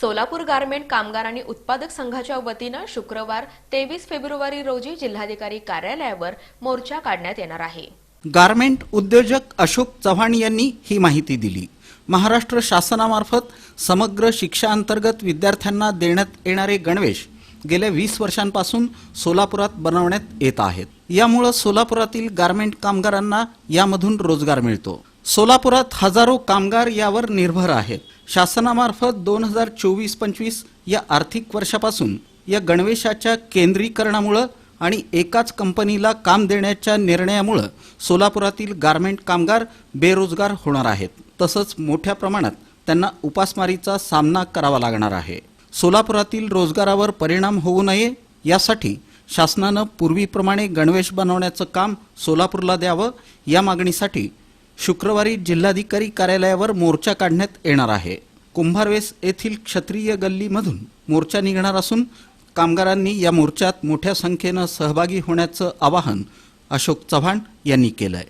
Solapur garment कामगार आणि उत्पादक संघाच्या वतीनं शुक्रवार तेवीस फेब्रुवारी रोजी जिल्हाधिकारी कार्यालयावर मोर्चा काढण्यात येणार आहे. गारमेंट उद्योजक अशोक चव्हाण यांनी ही माहिती दिली. महाराष्ट्र शासनामार्फत समग्र शिक्षा अंतर्गत विद्यार्थ्यांना देण्यात येणारे गणवेश गेल्या वीस वर्षांपासून सोलापुरात बनवण्यात येत आहेत. यामुळं सोलापुरातील गारमेंट कामगारांना यामधून रोजगार मिळतो. सोलापुरात हजारो कामगार यावर निर्भर आहेत. शासनामार्फत दोन हजार चोवीस पंचवीस या आर्थिक वर्षापासून या गणवेशाच्या केंद्रीकरणामुळं आणि एकाच कंपनीला काम देण्याच्या निर्णयामुळं सोलापुरातील गारमेंट कामगार बेरोजगार होणार आहेत. तसंच मोठ्या प्रमाणात त्यांना उपासमारीचा सामना करावा लागणार आहे. सोलापुरातील रोजगारावर परिणाम होऊ नये यासाठी शासनानं पूर्वीप्रमाणे गणवेश बनवण्याचं काम सोलापूरला द्यावं या मागणीसाठी शुक्रवारी जिल्हाधिकारी कार्यालयावर मोर्चा काढण्यात येणार आहे. कुंभारवेस येथील क्षत्रिय गल्लीमधून मोर्चा निघणार असून कामगारांनी या मोर्चात मोठ्या संख्येनं सहभागी होण्याचं आवाहन अशोक चव्हाण यांनी केलंय.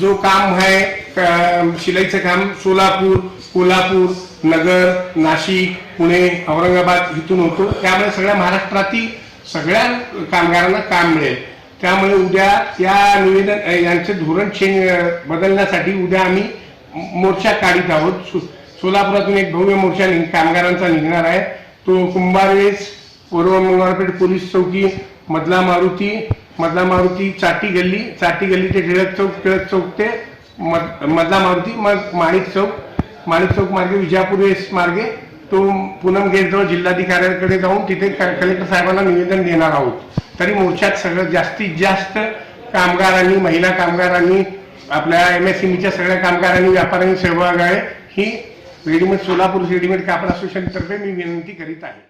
जो काम आहे शिलाईचं काम सोलापूर कोल्हापूर नगर नाशिक पुणे औरंगाबाद इथून होतो. त्यामुळे सगळ्या महाराष्ट्रातील सगळ्या कामगारांना काम मिळेल. त्यामुळे उद्या या निवेदन यांचं धोरण चेंज बदलण्यासाठी उद्या आम्ही मोर्चा काढीत आहोत. सो- सोलापुरातून एक भव्य मोर्चा कामगारांचा निघणार आहे. तो कुंभारवेस पूर्व मंगळपेठ पोलीस चौकी मधला मारुती मधला मारुती चाटी गल्ली चाटी गल्ली ते टिळक चौक टिळक चौक ते मध- मधला मारुती मग माणिक चौक माणिक चौक मार्गे विजापूर वेस मार्गे तो पूनम गेटजवळ जिल्हाधिकाऱ्यांकडे जाऊन तिथे क- कलेक्टर साहेबांना निवेदन देणार आहोत. तरी मोर्चात सगळं जास्तीत जास्त कामगारांनी महिला कामगारांनी आपल्या एम एस च्या सगळ्या कामगारांनी व्यापाऱ्यांनी सहभाग आहे. ही रेडीमेड सोलापूर रेडीमेड कापड असोसिएशनतर्फे मी विनंती करीत आहे.